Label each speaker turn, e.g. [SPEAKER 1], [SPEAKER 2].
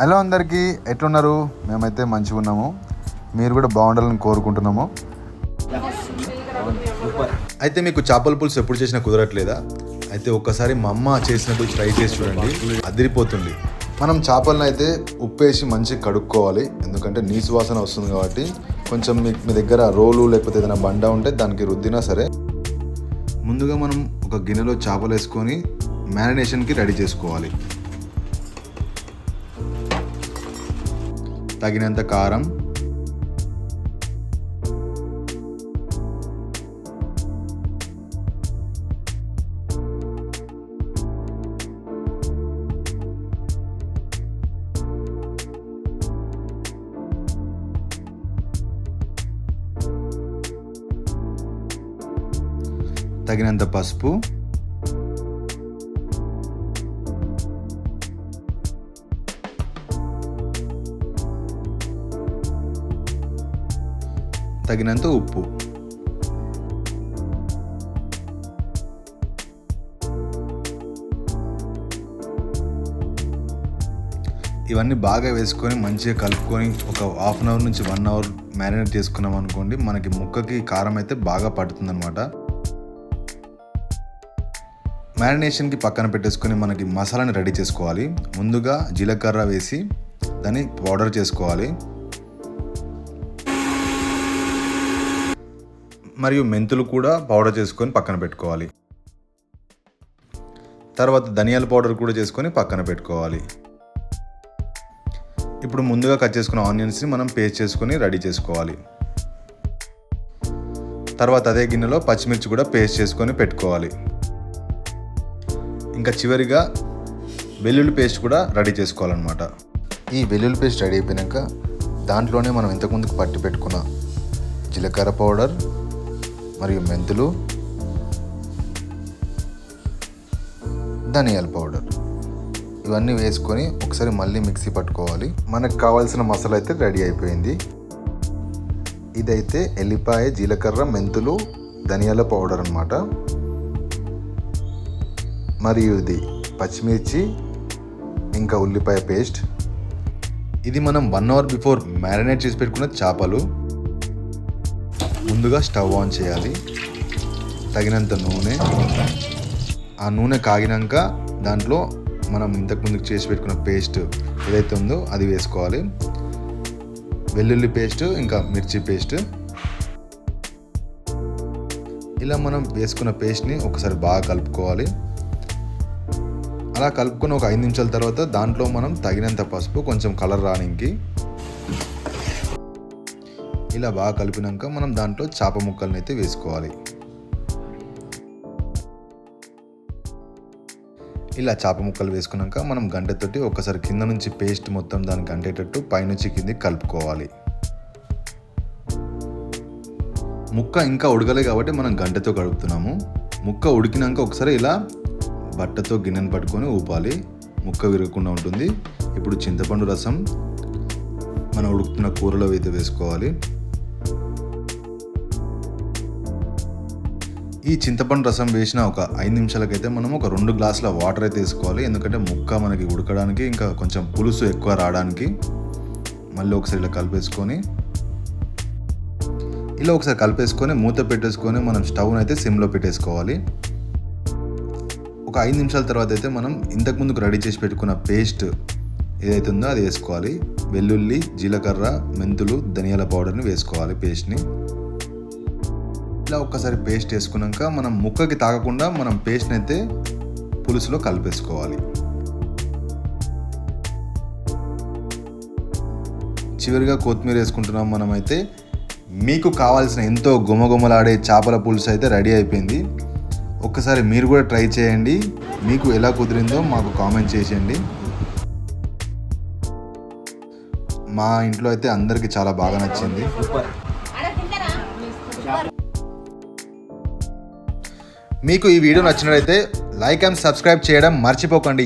[SPEAKER 1] Hello అందరికీ ఎట్లున్నారు? మేమైతే మంచిగా ఉన్నాము. మీరు కూడా బాగుండాలని కోరుకుంటున్నాము. అయితే మీకు చేపల పులుసు ఎప్పుడు చేసినా కుదరట్లేదా? అయితే ఒక్కసారి మా అమ్మ చేసినట్టు ట్రై చేసి చూడండి. అదిరిపోతుంది. మనం చేపలను అయితే ఉప్పేసి మంచిగా కడుక్కోవాలి. ఎందుకంటే నీసు వాసన వస్తుంది కాబట్టి కొంచెం మీ మీ దగ్గర రోలు లేకపోతే ఏదైనా బండ ఉంటే దానికి రుద్దినా సరే ముందుగా మనం ఒక గిన్నెలో చేపలు వేసుకొని మ్యారినేషన్కి రెడీ చేసుకోవాలి. తగినంత కారం. తగినంత పసుపు. తగినంత ఉప్పు. ఇవన్నీ బాగా వేసుకొని మంచిగా కలుపుకొని ఒక హాఫ్ అన్ అవర్ నుంచి వన్ అవర్ మ్యారినేట్ చేసుకున్నాం అనుకోండి మనకి ముక్కకి కారం అయితే బాగా పడుతుంది అనమాట మ్యారినేషన్కి పక్కన పెట్టేసుకొని మనకి మసాలాని రెడీ చేసుకోవాలి. ముందుగా జీలకర్ర వేసి దాన్ని పౌడర్ చేసుకోవాలి. మరియు మెంతులు కూడా పౌడర్ చేసుకొని పక్కన పెట్టుకోవాలి. తర్వాత ధనియాల పౌడర్ కూడా చేసుకొని పక్కన పెట్టుకోవాలి. ఇప్పుడు ముందుగా కట్ చేసుకున్న ఆనియన్స్ని మనం పేస్ట్ చేసుకొని రెడీ చేసుకోవాలి. తర్వాత అదే గిన్నెలో పచ్చిమిర్చి కూడా పేస్ట్ చేసుకొని పెట్టుకోవాలి. ఇంకా చివరిగా వెల్లుల్లి పేస్ట్ కూడా రెడీ చేసుకోవాలన్నమాట. ఈ వెల్లుల్లి పేస్ట్ రెడీ అయిపోయాక దాంట్లోనే మనం ఇంతకుముందుకు పట్టి పెట్టుకున్న జీలకర్ర పౌడర్ మరియు మెంతులు ధనియాల పౌడర్. ఇవన్నీ వేసుకొని ఒకసారి మళ్ళీ మిక్సీ పట్టుకోవాలి. మనకు కావాల్సిన మసాలా అయితే రెడీ అయిపోయింది. ఇదైతే ఎల్లిపాయ జీలకర్ర మెంతులు ధనియాల పౌడర్ అనమాట మరియు ఇది పచ్చిమిర్చి ఇంకా ఉల్లిపాయ పేస్ట్. ఇది మనం వన్ అవర్ బిఫోర్ మ్యారినేట్ చేసి పెట్టుకున్న చేపలు. ముందుగా స్టవ్ ఆన్ చేయాలి. తగినంత నూనె. ఆ నూనె కాగినాక దాంట్లో మనం ఇంతకుముందు చేసి పెట్టుకున్న పేస్ట్ ఏదైతే ఉందో అది వేసుకోవాలి. వెల్లుల్లి పేస్ట్ ఇంకా మిర్చి పేస్ట్. ఇలా మనం వేసుకున్న పేస్ట్ని ఒకసారి బాగా కలుపుకోవాలి. అలా కలుపుకుని ఒక ఐదు నిమిషాల తర్వాత దాంట్లో మనం తగినంత పసుపు కొంచెం కలర్ రానికి ఇలా బాగా కలిపినాక మనం దాంట్లో చేప ముక్కలను అయితే వేసుకోవాలి. ఇలా చేప ముక్కలు వేసుకున్నాక మనం గంటతోటి ఒకసారి కింద నుంచి పేస్ట్ మొత్తం దానికి అంటేటట్టు పైనుంచి కింది కలుపుకోవాలి. ముక్క ఇంకా ఉడకలే కాబట్టి మనం గంటతో కడుపుతున్నాము ముక్క ఉడికినాక ఒకసారి ఇలా బట్టతో గిన్నెను పట్టుకొని ఊపాలి. ముక్క విరగకుండా ఉంటుంది. ఇప్పుడు చింతపండు రసం మనం ఉడుకుతున్న కూరలో అయితే వేసుకోవాలి. ఈ చింతపండు రసం వేసిన ఒక ఐదు నిమిషాలకైతే మనం ఒక రెండు గ్లాసుల వాటర్ అయితే వేసుకోవాలి. ఎందుకంటే ముక్క మనకి ఉడకడానికి ఇంకా కొంచెం పులుసు ఎక్కువ రావడానికి మళ్ళీ ఒకసారి ఇలా కలిపేసుకొని ఇలా ఒకసారి కలిపేసుకొని మూత పెట్టేసుకొని మనం స్టవ్ని అయితే సిమ్లో పెట్టేసుకోవాలి. ఒక ఐదు నిమిషాల తర్వాత అయితే మనం ఇంతకుముందుకు రెడీ చేసి పెట్టుకున్న పేస్ట్ ఏదైతే ఉందో అది వేసుకోవాలి. వెల్లుల్లి జీలకర్ర మెంతులు ధనియాల పౌడర్ని వేసుకోవాలి పేస్ట్ని. ఇట్లా ఒక్కసారి పేస్ట్ వేసుకున్నాక మనం ముక్కకి తాగకుండా మనం పేస్ట్ని అయితే పులుసులో కలిపేసుకోవాలి. చివరిగా కొత్తిమీర వేసుకుంటున్నాం మనమైతే. మీకు కావాల్సిన ఎంతో గుమగుమలాడే చేపల పులుసు అయితే రెడీ అయిపోయింది. ఒక్కసారి మీరు కూడా ట్రై చేయండి. మీకు ఎలా కుదిరిందో మాకు కామెంట్ చేసేయండి. మా ఇంట్లో అయితే అందరికీ చాలా బాగా నచ్చింది. మీకు ఈ వీడియో నచ్చినట్లయితే లైక్ అండ్ సబ్స్క్రైబ్ చేయడం మర్చిపోకండి.